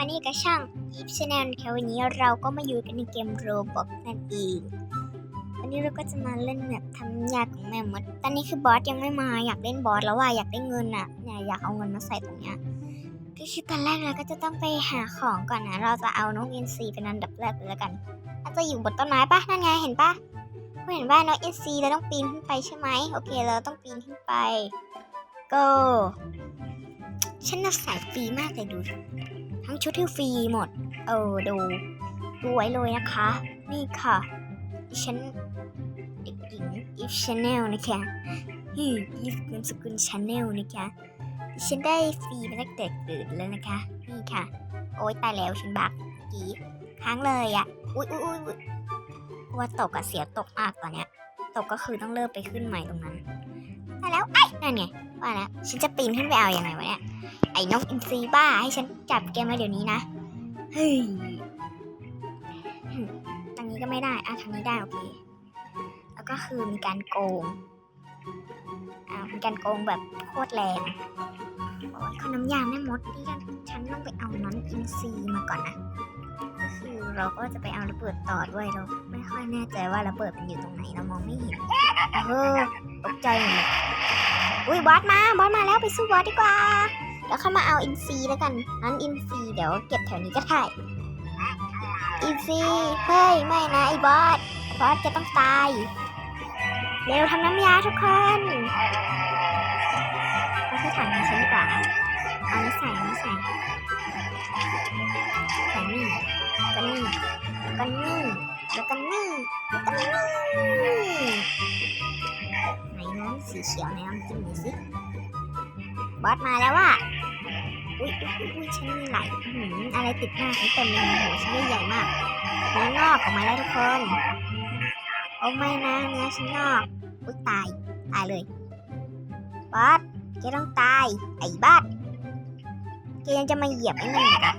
วันนี้ก็ช่างยิปชาแนลนะคะวันนี้เราก็มาอยู่กันในเกมโรบอกนั่นเองวันนี้เราก็จะมาเล่นแบบทำยากของแม่มด ตอนนี้คือบอสยังไม่มาอยากเล่นบอสแล้วว่าอยากได้เงินอะเนี่ยอยากเอาเงินมาใส่ตรงเนี้ยก็คือตอนแรกเราก็จะต้องไปหาของก่อนนะ เราจะเอาน้องอินซีเป็นอันดับแรกเลยแล้วกันน่าจะอยู่บนต้นไม้ปะนั่นไงเห็นปะคุณเห็นว่าน้องอินซีเราต้องปีนขึ้นไปใช่ไหมโอเคเราต้องปีนขึ้นไป go ฉันน่าสายฟรีมากเลยดู ทั้งชุดที่ฟรีหมด เออดูดูไว้เลยนะคะ นี่ค่ะดิฉันเด็กหญิงอีฟชาแนลนะคะฮีอีฟนามสกุลชาแนลนะคะดิฉันได้ฟรีมาตั้งแต่เกิดแล้วนะคะ นี่ค่ะ โอ๊ยตายแล้วฉันบักกี้ค้างเลยอะ่ะอุ๊ยอุ๊ยอุ๊ยอุ๊ยว่าตกอะเสียตกมากตอนเนี้ย ตกก็คือต้องเริ่มไปขึ้นใหม่ตรงนั้น ตาแล้วไอ้นั่นไงว่าแล้วฉันจะปีนขึ้นไปเอาอย่างไรวะเนี่ยไอ้นกอินทรีบ้าให้ฉันจับแกมาเดี๋ยวนี้นะเฮ้ยทางนี้ก็ไม่ได้อะทางนี้ได้โอเคแล้วก็คือมีการโกงอ่ามีการโกงแบบโคตรแรงโอ้ยขนมยาแม่มดนี่ฉันต้องไปเอาน้องอินทรีมาก่อนนะ คือเราก็จะไปเอาระเบิดต่อด้วยเราไม่ค่อยแน่ใจว่าระเบิดมันอยู่ตรงไหนเรามองไม่เห็นเออตกใจหมดเลยอุ้ยบอสมาบอสมาแล้วไปสู้บอสดีกว่าแล้วค่อยมาเอาอินซีแล้วกันนั้นอินซีเดี๋ยวเก็บแถวนี้ก็ได้อินซีเฮ้ยไม่นะไอ้บอสบอสจะต้องตายเร็วทำน้ำยาทุกคนไม่ใช่ถังของฉันดีกว่าเอานี้ใส่เอานี้ใส่ ก็นี่แล้วก็นี่แล้วก็นี่ไหนน้องสีเขียวไหนลองกินหน่อยสิบอสมาแล้วว่ะอุ้ยอุ้ยอุ้ยฉันมีไหลอื้อหืออะไรติดหน้าฉันเต็มเลยโอ้โหฉันได้ใหญ่มากเนื้องอกออกมาแล้วทุกคนโอ้ไม่นะเนื้อฉันงอกอุ้ยตายตายเลยบอสแกต้องตายไอ้บอสแกยังจะมาเหยียบไอ้นั่นอีกเหรอ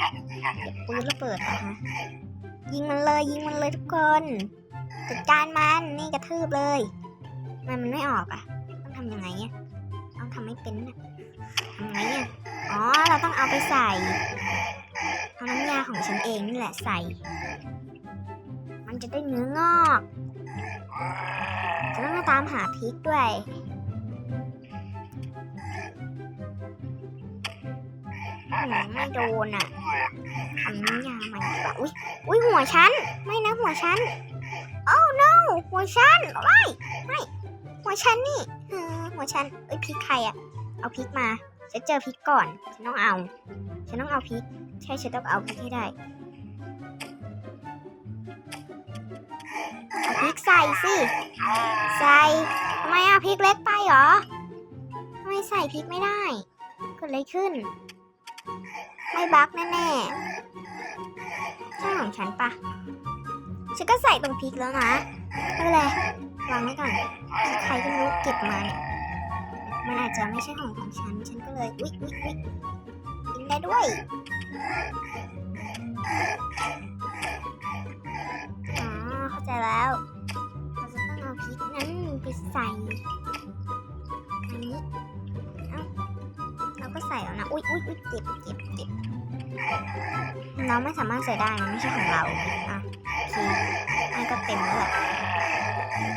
เหยียบปืนระเบิดนะคะ ยิงมันเลยยิงมันเลยทุกคนจัดการมันนี่กระทืบเลยทำไมันมันไม่ออกอะ ต้องทำยังไงอะต้องทำให้เป็นน่ะทำไงอะอ๋อเราต้องเอาไปใส่เอาน้ำยาของฉันเองนี่แหละใส่ มันจะได้เนื้องอกจะต้องมาตามหาพริกด้วย หืมไม่โดนอะทำน้ยาม่ดีกว่าอุ้ยอุ้ยหัวฉัน ไม่นะหัวฉัน โอ้ no หัวฉัน ไม่ไม่ หัวฉันนี่หัวฉันเอ้ยพริกใครอะ เอาพริกมาฉันเจอพริกก่อน ฉันต้องเอา ฉันต้องเอาพริก ใช่ฉันต้องเอาพริกให้ได้เอาพริกใส่สิ ใส่ทำไมอะพริกเล็กไปเหรอทำไมใส่พริกไม่ได้เกิดอะไรขึ้น ไม่บักแน่ๆใช่ของฉันปะฉันก็ใส่ตรงพริกแล้วนะไม่เป็นไรวางไว้ก่อนใครก็รู้เก็บมาเนี่ยมันอาจจะไม่ใช่ของของฉัน ฉันก็เลยอุ๊ยอุ๊ยอุ๊ยกินได้ด้วยอ๋อเข้าใจแล้วเราจะต้องเอาพริกนั้นไปใส่อันนี้เอ้าเราก็ใส่แล้วนะอุ๊ยอุ๊ยอุ๊ยเจ็บเจ็บเจ็บ เราไม่สามารถใส่ได้มันไม่ใช่ของเราอะโอเคให้ก็เต็มแล้วแหละ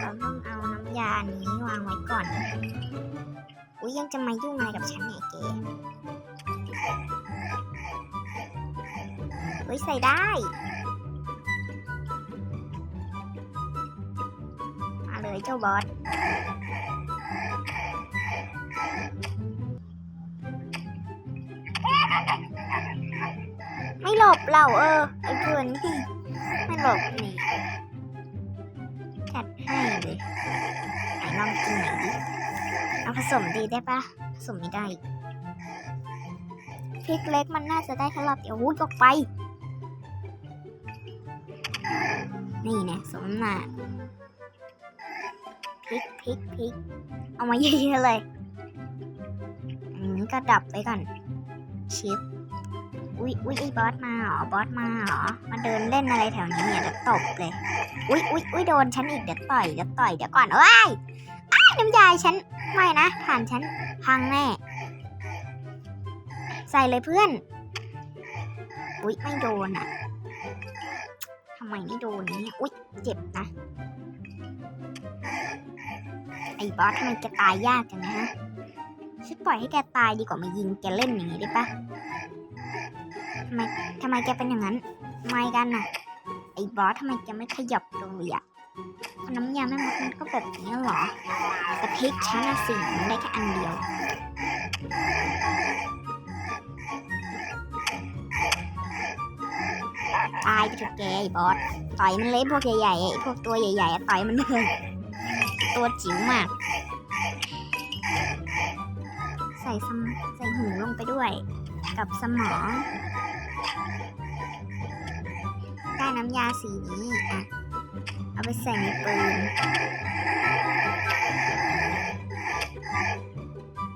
เราต้องเอาน้ำยานี้วางไว้ก่อน อุ้ยยังจะมายุ่งอะไรกับฉันเนี่ยเก๋เฮ้ยใส่ได้มาเลยเจ้าบอส เราเออไอ้เพื่อนที่ไม่หลบหนีจัดให้เลยไหนลองกินหน่อยดิเอาผสมดีได้ปะผสมไม่ได้พริกเล็กมันน่าจะได้แค่รอบเดียววุ้ยออกไป นี่เนี่ยสมน่ะพริกพริกพริกเอามาเยอะๆเลยอันนี้ก็ดับไปก่อนชิป อุ๊ยอุ๊ยอ้บอสมาเหรอบอสมาเหรอมาเดินเล่นอะไรแถวนี้เนี่ยเดี๋ยวตบเลย อุ๊ยอุ๊ยอุ๊ยโดนฉันอีกเดี๋ยวต่อยเดี๋ยวต่อยเดี๋ยวก่อนเอ้ยอ้ายน้ำยายฉันไม่นะฐานฉันพังแน่ใส่เลยเพื่อน อุ๊ยไม่โดนอะทำไมไม่โดนเนี่ยอุ๊ยเจ็บนะไอ้บอสทำไมแกตายยากจังนะฮะฉันปล่อยให้แกตายดีกว่ามายิงแกเล่นอย่างนี้ได้ปะำไมทำไมแกเป็นอย่างนั้นไม่กันน่ะ ไอ้บอสทำไมแกไม่ขยับเลยอะน้ำยาแม่มดมันก็แบบนี้เหรอ แต่พริกฉันอะสิมันได้แค่อันเดียวตายไปเถอะแกไอ้บอสต่อยมันเลยพวกใหญ่ๆไอ้พวกตัวใหญ่ๆต่อยมันเลยตัวจิ๋วมาก ใส่สมใส่หูลงไปด้วย กับสมอง ได้น้ำยาสีนี้อะเอาไปใส่ในปืน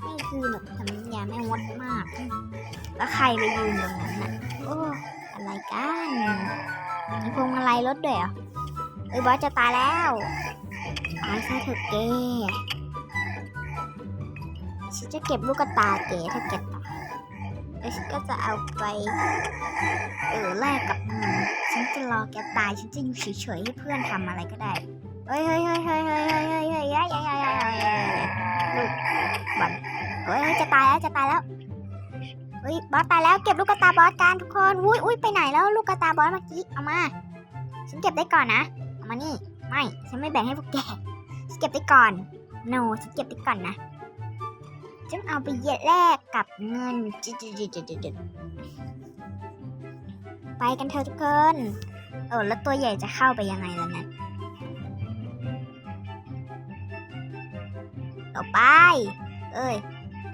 นี่คือแบบทำน้ำยาแม่มดมาก แล้วใครไปยืนตรงนั้นน่ะโอ้อะไรกันมีพวงมาลัยรถด้วยเหรอเอ้ยบอสจะตายแล้วตายซะเถอะเกฉันจะเก็บลูกตาเก๋ถ้าเก็บตาแล้วฉันก็จะเอาไปเออแลกกับ จะรอแกตายฉันจะอยู่เฉยๆให้เพื่อนทำอะไรก็ได้ เฮ้ยเฮ้ยเฮ้ยเฮ้ยเฮ้ยเฮ้ยเฮ้ยเฮ้ยยายยายยายลูกบอลเฮ้ยเฮ้ยจะตายแล้วจะตายแล้วเฮ้ยบอสตายแล้วเก็บลูกกระตาบอสกันทุกคนอุ้ยอุ้ยไปไหนแล้วลูกกระตาบอสเมื่อกี้เอามา ฉันเก็บได้ก่อนนะเอามานี่ไม่ฉันไม่แบ่งให้พวกแกฉันเก็บได้ก่อน no ฉันเก็บได้ก่อนนะฉันเอาไปเยะแลกกับเงินจุดจุดจุดจุดจุด ไปกันเถอะทุกคนเออแล้วตัวใหญ่จะเข้าไปยังไงล่ะนะต่อไป เอ้ย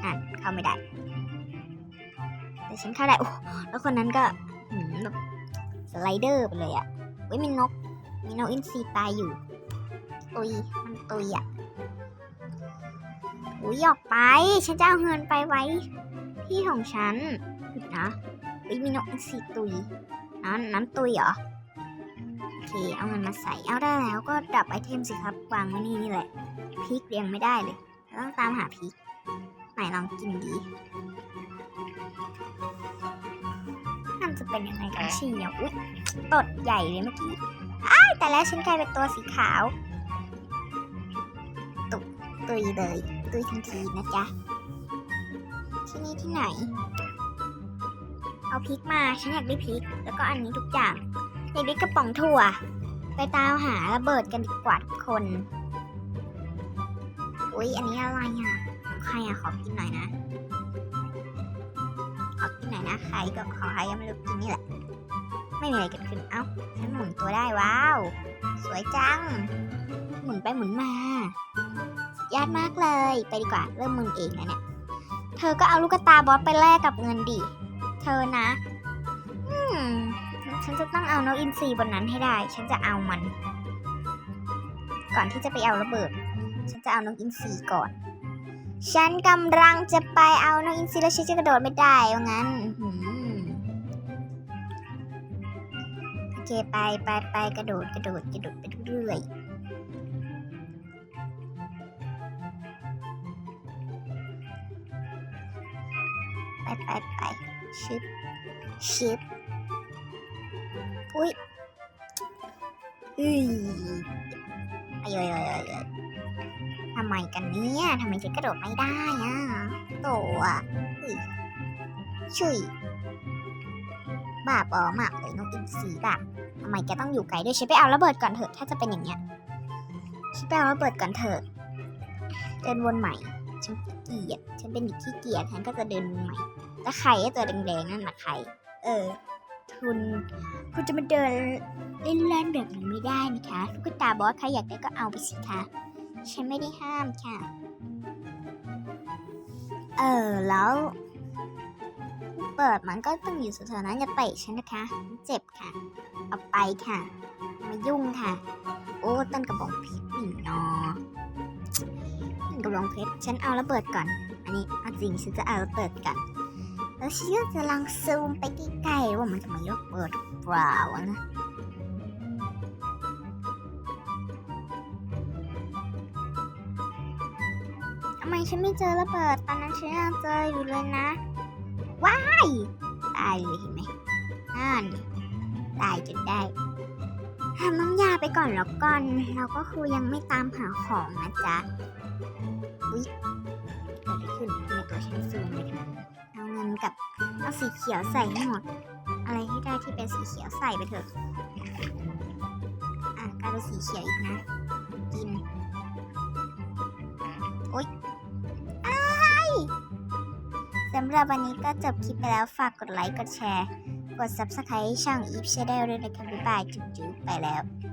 อะเข้าไม่ได้ แต่ฉันเข้าได้ โอ้ แล้วคนนั้นก็แบบสไลเดอร์ไปเลยอะ่ะเว้ยมีนก มีนกอินทรีตายอยู่ ตุย มันตุยอะ่ะอุ้ยออกไป ฉันจะเอาเงินไปไว้ที่ของฉันนะ เฮ้ยมีนกอินทรีตุยน้ำน้ำตุยเหรอ โอเค เอาเงินมาใส่ เอาได้แล้วก็ดับไอเทมสิครับวางไว้นี่นี่แหละพริกเรียงไม่ได้เลยต้องตามหาพริกไหนลองกินดีมันจะเป็นยังไงกันเชียวอุ๊ยตดใหญ่เลยเมื่อกี้อ้ายแต่แล้วฉันกลายเป็นตัวสีขาว ตุกตุยเลย ตุยทันทีนะจ๊ะ ที่นี่ที่ไหน เอาพริกมาฉันอยากได้พริก แล้วก็อันนี้ทุกอย่างอยากได้กระป๋องถั่ว ไปตามหาระเบิดกันดีกว่าทุกคนอุ๊ยอันนี้อะไรอะของใครอะขอกินหน่อยนะขอกินหน่อยนะใครก็ขอใครก็ไม่รู้กินนี่แหละ ไม่มีอะไรเกิดขึ้นเอ้าฉันหมุนตัวได้ว้าว สวยจัง หมุนไปหมุนมายอดมากเลย ไปดีกว่าเริ่มมึนเองแล้วเนี่ย เธอก็เอาลูกตาบอสไปแลกกับเงินดิ เธอนะ อืม ฉันจะต้องเอานกอินทรีบนนั้นให้ได้ ฉันจะเอามัน ก่อนที่จะไปเอาระเบิด ฉันจะเอานกอินทรีก่อน ฉันกำลังจะไปเอานกอินทรีแล้วฉันจะกระโดดไม่ได้ว่างั้นโอเคไปไปไปกระโดดกระโดดกระโดดไปเรื่อยไปไปไป ชิปชิปอุ้ยอุ้ยอ้ยอ้ยอ้ยอ้ยทำไมกันเนี่ยทำไมฉันกระโดดไม่ได้อะโตอะอุ้ยชุยบ้าบอมากเลยนกอินทรีอะทำไมแกต้องอยู่ไกลด้วยฉันไปเอาระเบิดก่อนเถอะถ้าจะเป็นอย่างเงี้ยฉันไปเอาระเบิดก่อนเถอะเดินวนใหม่ฉันขี้เกียจฉันเป็นเด็กขี้เกียจฉันก็จะเดินวนใหม่ แล้วไอ้ตัวแดงๆนั่นนะใครเออ คุณคุณจะมาเดินเล่นๆแบบนั้นไม่ได้นะคะลูกตาบอสใครอยากได้ก็เอาไปสิคะฉันไม่ได้ห้ามค่ะ เออแล้ว เปิดมันก็ต้องอยู่แถวๆนั้นอย่าเตะฉันนะคะ เจ็บค่ะ เอาไปค่ะ มายุ่งค่ะ โอ้ต้นกระบอกเพชรนี่นอต้นกระบอกเพชรฉันเอาระเบิดก่อน อันนี้เอาจริงฉันจะเอาระเบิดก่อน แล้วฉันก็จะลองซูมไปใกล้ๆว่ามันจะมีระเบิดหรือเปล่าอะนะทำไมฉันไม่เจอระเบิดตอนนั้นฉันยังเจออยู่เลยนะ ว้ายตายเลยเห็นไหมนั่นได้จนได้ทำน้ำยาไปก่อนแล้วก่อน เราก็คือยังไม่ตามหาของนะจ๊ะ อุ๊ยเกิดอะไรขึ้นทำไมตัวฉันซูม กับเอาสีเขียวใส่ให้หมด อะไรให้ได้ที่เป็นสีเขียวใส่ไปเถอะ อะกลายเป็นสีเขียวอีกนะ กิน โอ๊ยอ้ายสำหรับวันนี้ก็จบคลิปไปแล้วฝากกดไลค์ กดแชร์ กด subscribe ช่อง Eve Channel ด้วยนะครับบ๊ายบาย จุ๊บๆไปแล้ว